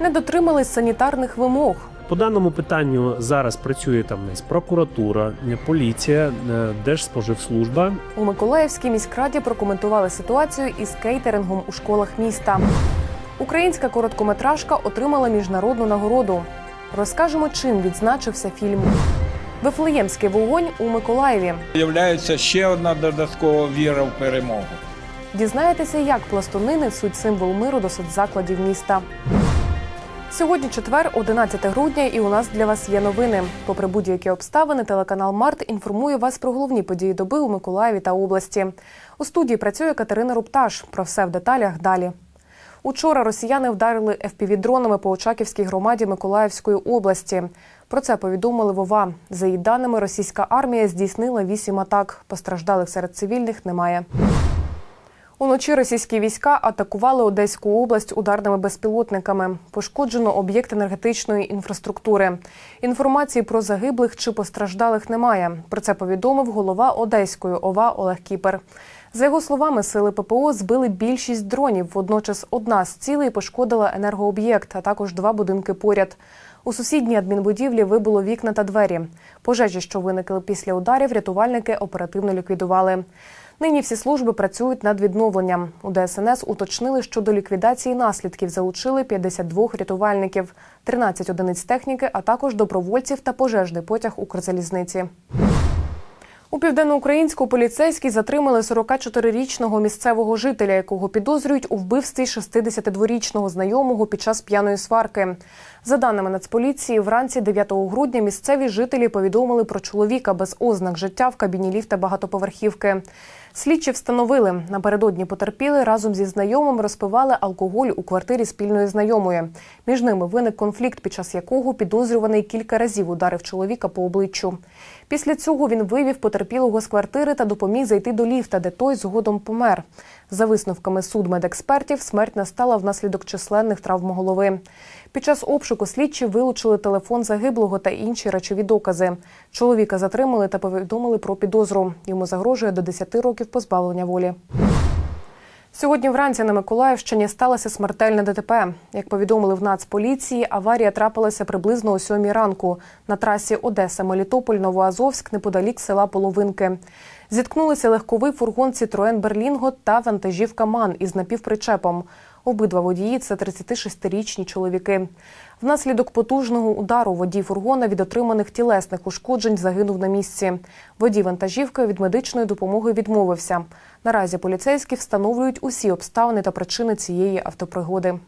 Не дотримались санітарних вимог. По даному питанню зараз працює там десь прокуратура, е, поліція, е, Держспоживслужба. У Миколаївській міськраді прокоментували ситуацію із кейтерингом у школах міста. Українська короткометражка отримала міжнародну нагороду. Розкажемо, чим відзначився фільм. Вифлеємський вогонь у Миколаєві. Являється ще одна додаткова віра в перемогу. Дізнаєтеся, як пластуни несуть символ миру до соцзакладів міста. Сьогодні четвер, 11 грудня, і у нас для вас є новини. Попри будь-які обставини, телеканал Март інформує вас про головні події доби у Миколаєві та області. У студії працює Катерина Рупташ. Про все в деталях далі. Учора росіяни вдарили ФПВ-дронами по Очаківській громаді Миколаївської області. Про це повідомили Вова. За її даними, російська армія здійснила вісім атак. Постраждалих серед цивільних немає. Уночі російські війська атакували Одеську область ударними безпілотниками. Пошкоджено об'єкт енергетичної інфраструктури. Інформації про загиблих чи постраждалих немає. Про це повідомив голова Одеської ОВА Олег Кіпер. За його словами, сили ППО збили більшість дронів. Водночас одна з цілей пошкодила енергооб'єкт, а також два будинки поряд. У сусідній адмінбудівлі вибуло вікна та двері. Пожежі, що виникли після ударів, рятувальники оперативно ліквідували. Нині всі служби працюють над відновленням. У ДСНС уточнили, що до ліквідації наслідків залучили 52 рятувальників, 13 одиниць техніки, а також добровольців та пожежний потяг Укрзалізниці. У південноукраїнську поліцейські затримали 44-річного місцевого жителя, якого підозрюють у вбивстві 62-річного знайомого під час п'яної сварки. За даними Нацполіції, вранці 9 грудня місцеві жителі повідомили про чоловіка без ознак життя в кабіні ліфта багатоповерхівки. Слідчі встановили, напередодні потерпіли разом зі знайомим розпивали алкоголь у квартирі спільної знайомої. Між ними виник конфлікт, під час якого підозрюваний кілька разів ударив чоловіка по обличчю. Після цього він вивів потерпілого з квартири та допоміг зайти до ліфта, де той згодом помер. За висновками судмедекспертів, смерть настала внаслідок численних травм голови. Під час обшуку слідчі вилучили телефон загиблого та інші речові докази. Чоловіка затримали та повідомили про підозру. Йому загрожує до 10 років позбавлення волі. Сьогодні вранці на Миколаївщині сталося смертельне ДТП. Як повідомили в Нацполіції, аварія трапилася приблизно о сьомій ранку на трасі Одеса Мелітополь Новоазовськ неподалік села Половинки. Зіткнулися легковий фургон Citroen Берлінго та вантажівка Ман із напівпричепом. Обидва водії це 36-річні чоловіки. Внаслідок потужного удару водій фургона від отриманих тілесних ушкоджень загинув на місці. Водій вантажівки від медичної допомоги відмовився. Наразі поліцейські встановлюють усі обставини та причини цієї автопригоди.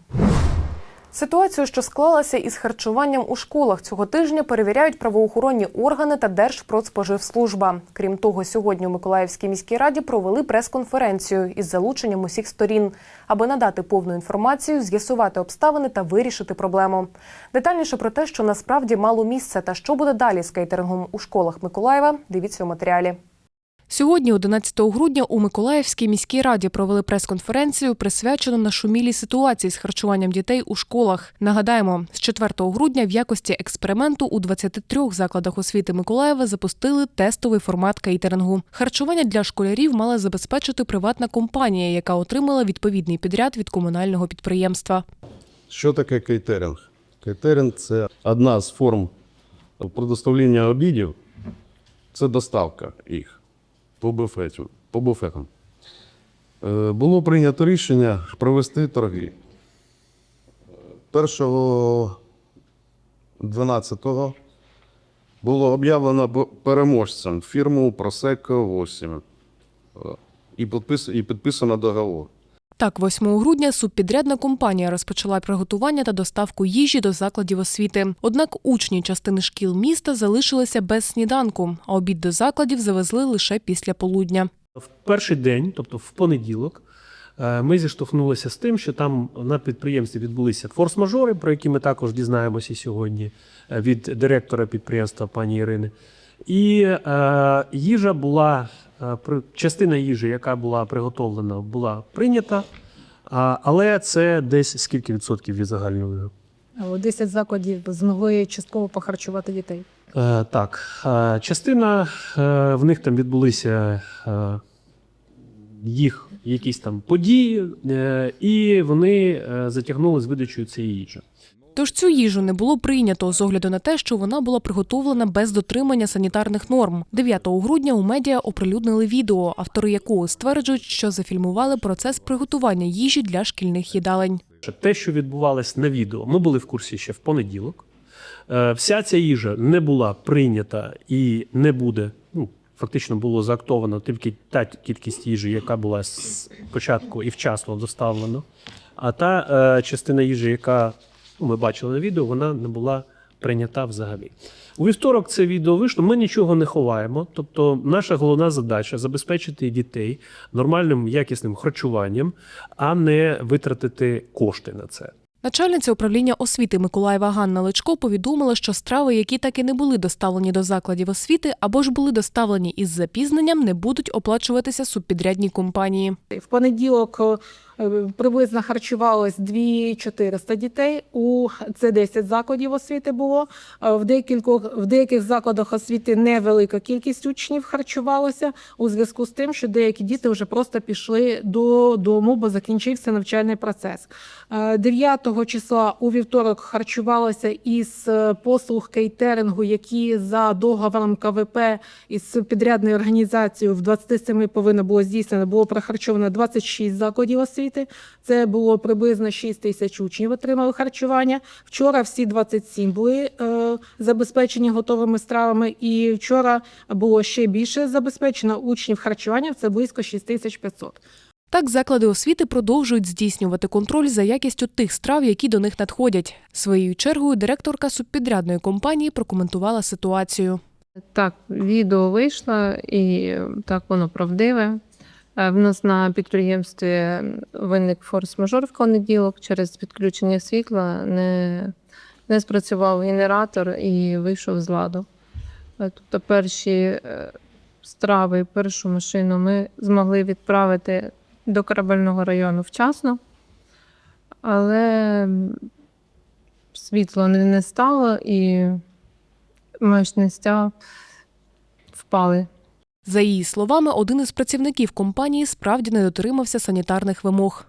Ситуацію, що склалася із харчуванням у школах цього тижня, перевіряють правоохоронні органи та Держпродспоживслужба. Крім того, сьогодні у Миколаївській міській раді провели прес-конференцію із залученням усіх сторін, аби надати повну інформацію, з'ясувати обставини та вирішити проблему. Детальніше про те, що насправді мало місце та що буде далі з кейтерингом у школах Миколаєва, дивіться у матеріалі. Сьогодні, 11 грудня, у Миколаївській міській раді провели прес-конференцію, присвячену нашумілій ситуації з харчуванням дітей у школах. Нагадаємо, з 4 грудня в якості експерименту у 23 закладах освіти Миколаєва запустили тестовий формат кейтерингу. Харчування для школярів мала забезпечити приватна компанія, яка отримала відповідний підряд від комунального підприємства. Що таке кейтеринг? Кейтеринг це одна з форм предоставлення обідів, це доставка їх по буфету, по буфетам. Е, Було прийнято рішення провести торги. 1.12 було об'явлено переможцем фірму Prosecco 8 Е, і підписано договор. Так, 8 грудня субпідрядна компанія розпочала приготування та доставку їжі до закладів освіти. Однак учні частини шкіл міста залишилися без сніданку, а обід до закладів завезли лише після полудня. В перший день, тобто в понеділок, е, ми зіштовхнулися з тим, що там на підприємстві відбулися форс-мажори, про які ми також дізнаємося сьогодні е, від директора підприємства пані Ірини. І е, їжа була частина їжі, яка була приготовлена, була прийнята. Але це десь скільки відсотків від загального? О, 10 закладів змогли частково похарчувати дітей. Е, так, е, частина е, в них там відбулися е, їх якісь там події, е, і вони е, затягнули з видачею цієї їжі. Тож цю їжу не було прийнято з огляду на те, що вона була приготовлена без дотримання санітарних норм. 9 грудня у медіа оприлюднили відео, автори якого стверджують, що зафільмували процес приготування їжі для шкільних їдалень. Те, що відбувалось на відео, ми були в курсі ще в понеділок. Е, Вся ця їжа не була прийнята і не буде. Ну, фактично було заактовано тільки та кількість їжі, яка була з початку і вчасно доставлена. А та е, частина їжі, яка ми бачили на відео, вона не була прийнята взагалі. У вівторок це відео вийшло. Ми нічого не ховаємо. Тобто, наша головна задача забезпечити дітей нормальним якісним харчуванням, а не витратити кошти на це. Начальниця управління освіти Миколаєва Ганна Личко повідомила, що страви, які так і не були доставлені до закладів освіти або ж були доставлені із запізненням, не будуть оплачуватися субпідрядній компанії. В понеділок приблизно харчувалось 2400 дітей. У це 10 закладів освіти було. Е, В деяких, в деяких закладах освіти невелика кількість учнів харчувалося у зв'язку з тим, що деякі діти вже просто пішли додому, бо закінчився навчальний процес. Е, 9 числа у вівторок харчувалося із е, послуг кейтерингу, які за договором КВП із підрядною організацією в 27 повинно було здійснено, було прохарчовано 26 закладів освіти. Це було приблизно 6 тисяч учнів отримали харчування. Вчора всі 27 були е, забезпечені готовими стравами, і вчора було ще більше забезпечено учнів харчування. Це близько 6500. Так, заклади освіти продовжують здійснювати контроль за якістю тих страв, які до них надходять. Своєю чергою директорка субпідрядної компанії прокоментувала ситуацію. Так, відео вийшло і так воно правдиве. Е, В нас на підприємстві виник форс-мажор в понеділок через підключення світла. Не, не спрацював генератор і вийшов з ладу. Е, Тобто перші е, страви, першу машину ми змогли відправити до корабельного району вчасно, але світло не, стало і мощностя впали. За її словами, один із працівників компанії справді не дотримався санітарних вимог.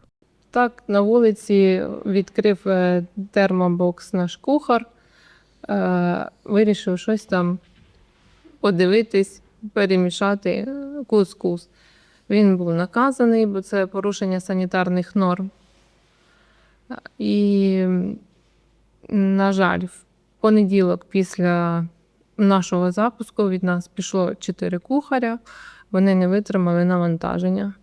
Так, на вулиці відкрив е, термобокс наш кухар, е, вирішив щось там подивитись, перемішати е, кускус. Він був наказаний, бо це порушення санітарних норм. І, на жаль, в понеділок після нашого запуску від нас пішло чотири кухаря. Вони не витримали навантаження.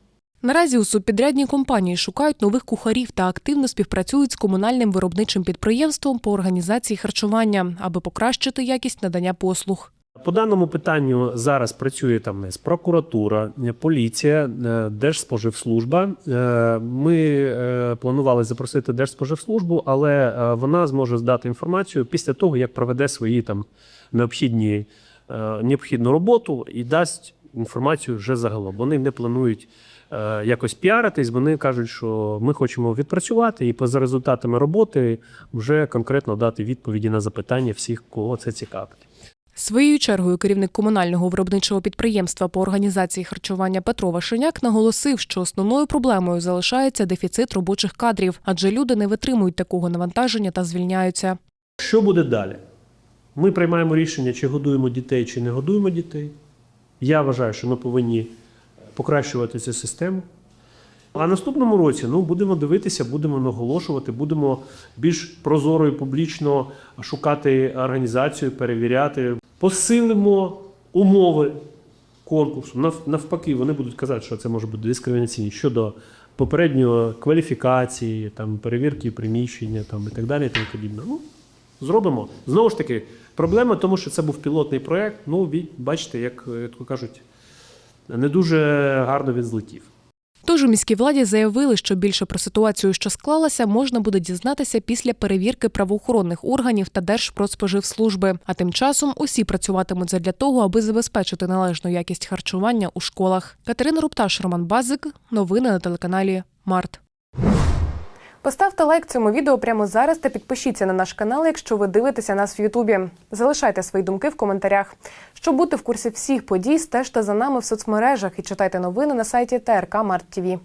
Наразі у субпідрядній компанії шукають нових кухарів та активно співпрацюють з комунальним виробничим підприємством по організації харчування, аби покращити якість надання послуг. По даному питанню зараз працює там не прокуратура, поліція, е, Держспоживслужба. Е, Ми е, планували запросити Держспоживслужбу, але е, вона зможе здати інформацію після того, як проведе свої там необхідні е, необхідну роботу і дасть інформацію вже загалом. Вони не планують е, якось піаритись. Вони кажуть, що ми хочемо відпрацювати і поза результатами роботи вже конкретно дати відповіді на запитання всіх, кого це цікавить. Своєю чергою керівник комунального виробничого підприємства по організації харчування Петро Вашеняк наголосив, що основною проблемою залишається дефіцит робочих кадрів, адже люди не витримують такого навантаження та звільняються. Що буде далі? Ми приймаємо рішення, чи годуємо дітей, чи не годуємо дітей. Я вважаю, що ми повинні покращувати цю систему. А наступному році ну, будемо дивитися, будемо наголошувати, будемо більш прозоро і публічно шукати організацію, перевіряти, посилимо умови конкурсу. Навпаки, вони будуть казати, що це може бути дискримінаційні щодо попередньої кваліфікації, там, перевірки приміщення там, і так далі. І тому подібне. Ну, зробимо. Знову ж таки, проблема тому, що це був пілотний проєкт. Ну, бачите, як, як кажуть, не дуже гарно він злетів. Тож у міській владі заявили, що більше про ситуацію, що склалася, можна буде дізнатися після перевірки правоохоронних органів та Держпродспоживслужби. А тим часом усі працюватимуть задля того, аби забезпечити належну якість харчування у школах. Катерина Рупташ, Роман Базик. Новини на телеканалі Март. Поставте лайк цьому відео прямо зараз та підпишіться на наш канал, якщо ви дивитеся нас в Ютубі. Залишайте свої думки в коментарях. Щоб бути в курсі всіх подій, стежте за нами в соцмережах і читайте новини на сайті ТРК Март ТВ.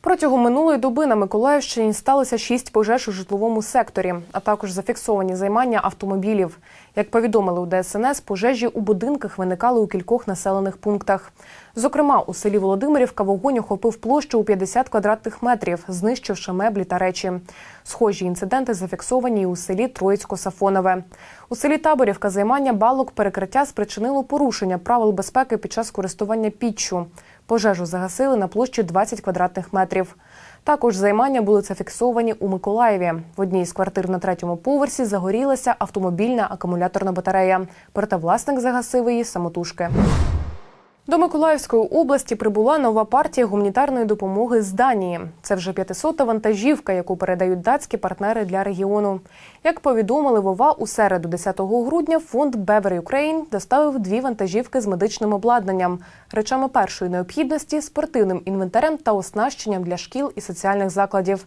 Протягом минулої доби на Миколаївщині сталося шість пожеж у житловому секторі, а також зафіксовані займання автомобілів. Як повідомили у ДСНС, пожежі у будинках виникали у кількох населених пунктах. Зокрема, у селі Володимирівка вогонь охопив площу у 50 квадратних метрів, знищивши меблі та речі. Схожі інциденти зафіксовані і у селі Троїцько-Сафонове. У селі Таборівка займання балок перекриття спричинило порушення правил безпеки під час користування піччю. Пожежу загасили на площі 20 квадратних метрів. Також займання були зафіксовані у Миколаєві. В одній з квартир на третьому поверсі загорілася автомобільна акумуляторна батарея. Проте власник загасив її самотужки. До Миколаївської області прибула нова партія гуманітарної допомоги з Данії. Це вже 500-та вантажівка, яку передають датські партнери для регіону. Як повідомили Вова, у середу 10 грудня фонд Bever Ukraine доставив дві вантажівки з медичним обладнанням, речами першої необхідності, спортивним інвентарем та оснащенням для шкіл і соціальних закладів.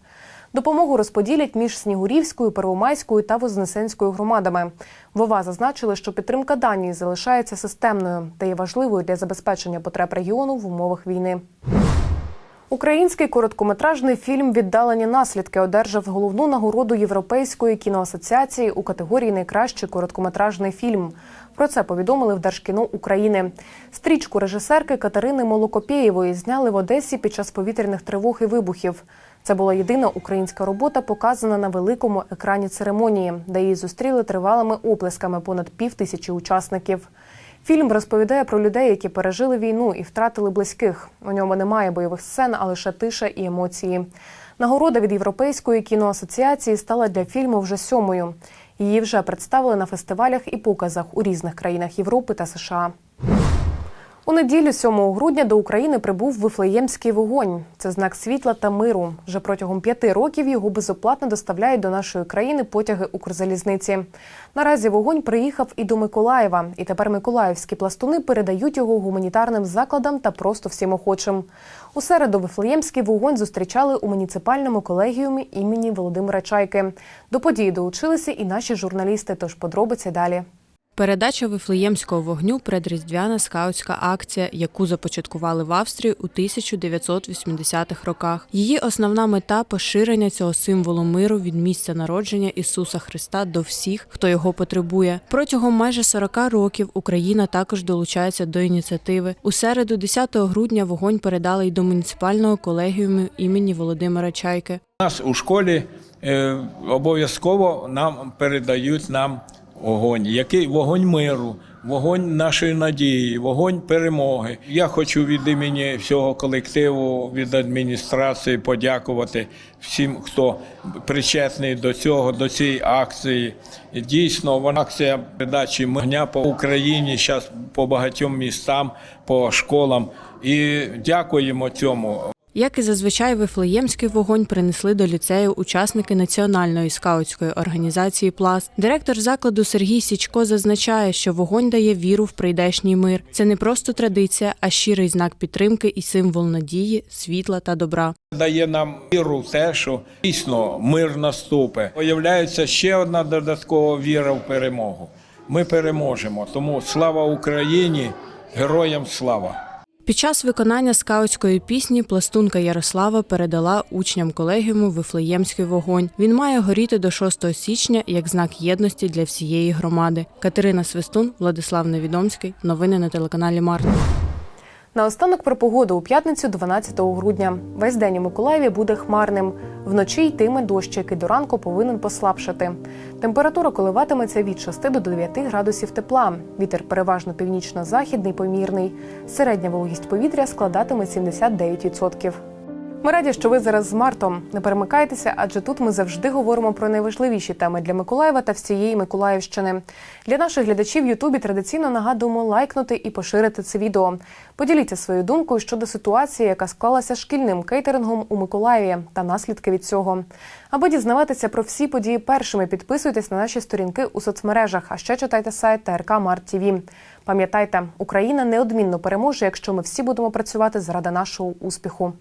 Допомогу розподілять між Снігурівською, Первомайською та Вознесенською громадами. Вова зазначили, що підтримка Данії залишається системною та є важливою для забезпечення потреб регіону в умовах війни. Український короткометражний фільм Віддалені наслідки одержав головну нагороду Європейської кіноасоціації у категорії Найкращий короткометражний фільм. Про це повідомили в Держкіно України. Стрічку режисерки Катерини Молокопєєвої зняли в Одесі під час повітряних тривог і вибухів. Це була єдина українська робота, показана на великому екрані церемонії, де її зустріли тривалими оплесками понад пів тисячі учасників. Фільм розповідає про людей, які пережили війну і втратили близьких. У ньому немає бойових сцен, а лише тиша і емоції. Нагорода від Європейської кіноасоціації стала для фільму вже сьомою. Її вже представили на фестивалях і показах у різних країнах Європи та США. У неділю 7 грудня до України прибув Вифлеємський вогонь. Це знак світла та миру. Вже протягом п'яти років його безоплатно доставляють до нашої країни потяги Укрзалізниці. Наразі вогонь приїхав і до Миколаєва, і тепер миколаївські пластуни передають його гуманітарним закладам та просто всім охочим. У середу Вифлеємський вогонь зустрічали у муніципальному колегіумі імені Володимира Чайки. До події долучилися і наші журналісти. Тож подробиці далі. Передача вифлеємського вогню предріздвяна скаутська акція, яку започаткували в Австрії у 1980-х роках. Її основна мета поширення цього символу миру від місця народження Ісуса Христа до всіх, хто його потребує. Протягом майже 40 років Україна також долучається до ініціативи. У середу, 10 грудня, вогонь передали й до муніципального колегіуму імені Володимира Чайки. Нас у школі е, обов'язково нам передають нам вогонь. Який вогонь миру, вогонь нашої надії, вогонь перемоги. Я хочу від імені всього колективу, від адміністрації подякувати всім, хто причетний до цього, до цієї акції. Дійсно, вона акція передачі вогня по Україні, зараз по багатьом містам, по школам. І дякуємо цьому. Як і зазвичай, вифлеємський вогонь принесли до ліцею учасники національної скаутської організації Пласт. Директор закладу Сергій Січко зазначає, що вогонь дає віру в прийдешній мир. Це не просто традиція, а щирий знак підтримки і символ надії, світла та добра. Дає нам віру в те, що дійсно мир наступить. Появляється ще одна додаткова віра в перемогу. Ми переможемо. Тому слава Україні, героям слава! Під час виконання скаутської пісні пластунка Ярослава передала учням колегіуму Вифлеємський вогонь. Він має горіти до 6 січня як знак єдності для всієї громади. Катерина Свистун, Владислав Невідомський. Новини на телеканалі Март. Наостанок про погоду у п'ятницю, 12 грудня. Весь день у Миколаєві буде хмарним. Вночі йтиме дощ, який до ранку повинен послабшати. Температура коливатиметься від 6 до 9 градусів тепла. Вітер переважно північно-західний, помірний. Середня вологість повітря складатиме 79%. Ми раді, що ви зараз з Мартом. Не перемикайтеся, адже тут ми завжди говоримо про найважливіші теми для Миколаєва та всієї Миколаївщини. Для наших глядачів в Ютубі традиційно нагадуємо лайкнути і поширити це відео. Поділіться своєю думкою щодо ситуації, яка склалася шкільним кейтерингом у Миколаєві та наслідки від цього. Аби дізнаватися про всі події першими, підписуйтесь на наші сторінки у соцмережах, а ще читайте сайт ТРК Март. Пам'ятайте, Україна неодмінно переможе, якщо ми всі будемо працювати заради нашого успіху.